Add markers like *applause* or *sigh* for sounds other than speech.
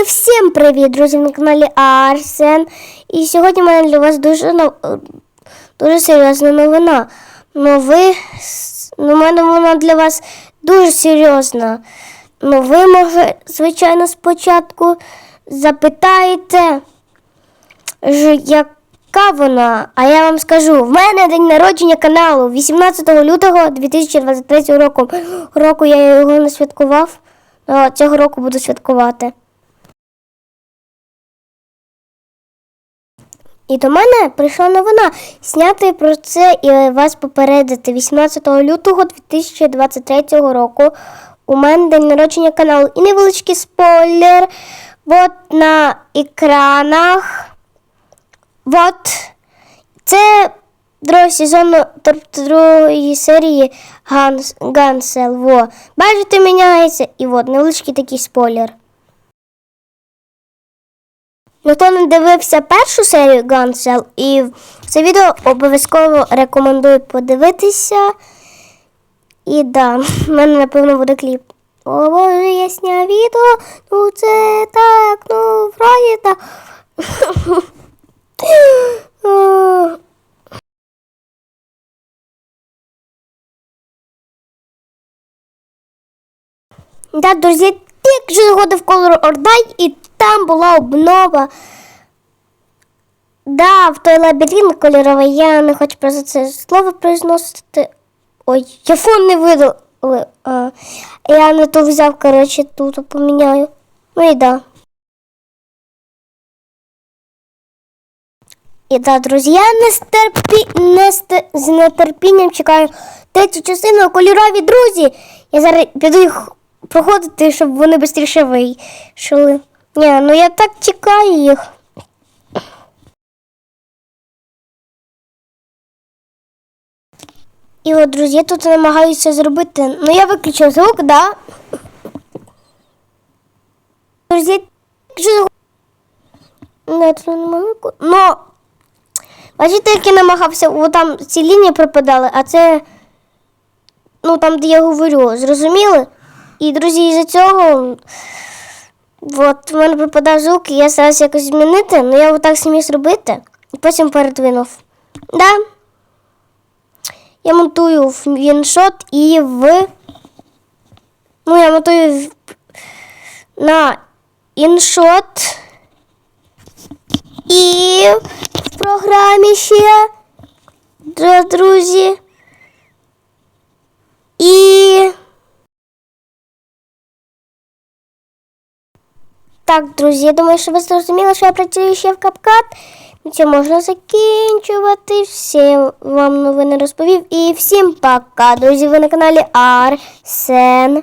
І всім привіт, друзі, на каналі Арсен. І сьогодні в мене для вас дуже, нов- дуже серйозна новина. Ну, ви, ну, в мене вона для вас дуже серйозна. Ну, ви, може, звичайно, спочатку запитаєте, яка вона? А я вам скажу, в мене день народження каналу 18 лютого 2023 року. Року я його не святкував. а Цього року буду святкувати. І до мене прийшла новина зняти про це і вас попередити 18 лютого 2023 року. У мене день народження каналу. І невеличкий спойлер. От на екранах. От це другий сезон, другої серії Ганс, Гансел. Бачите, міняється. І от невеличкий такий спойлер. Хто не дивився першу серію Гансел, і це відео обов'язково рекомендую подивитися. І да, в мене напевно буде кліп. О, боже, я сняв відео, ну це так, ну вроді так. *laughs* Да, друзі, що заходив в Color Ордай, і там була обнова. Да, в той лабіринт кольоровий, я не хочу про це слово произносити. Ой, я фон не видав. Я не ту взяв, коротше, тут поміняю. Ну і да. І да, друзі, я не стерпі... не ст... з нетерпінням чекаю третю частину кольорові друзі. Я зараз піду їх проходити, щоб вони швидше вийшли. Ні, ну я так чекаю їх. І от, друзі, я тут намагаюся зробити. Ну, я виключив звук, да? Друзі, якщо не не можу. Ну, бачите, як я намагався, о, там ці лінії пропадали, а це, ну, там, де я говорю, зрозуміли? І, друзі, із-за цього, от, в мене пропадав звук, і я зараз якось змінити, ну, я отак зміг зробити, і потім передвинув. Да? Я монтую в віншот і в. Ну, я монтую в... на іншот. І в програмі ще. Друзі. І. Так, друзі, я думаю, що ви зрозуміли, що я працюю ще в капкат. На цьому можна закінчувати. Всім вам новини розповів. І всім пока, друзі, ви на каналі Арсен.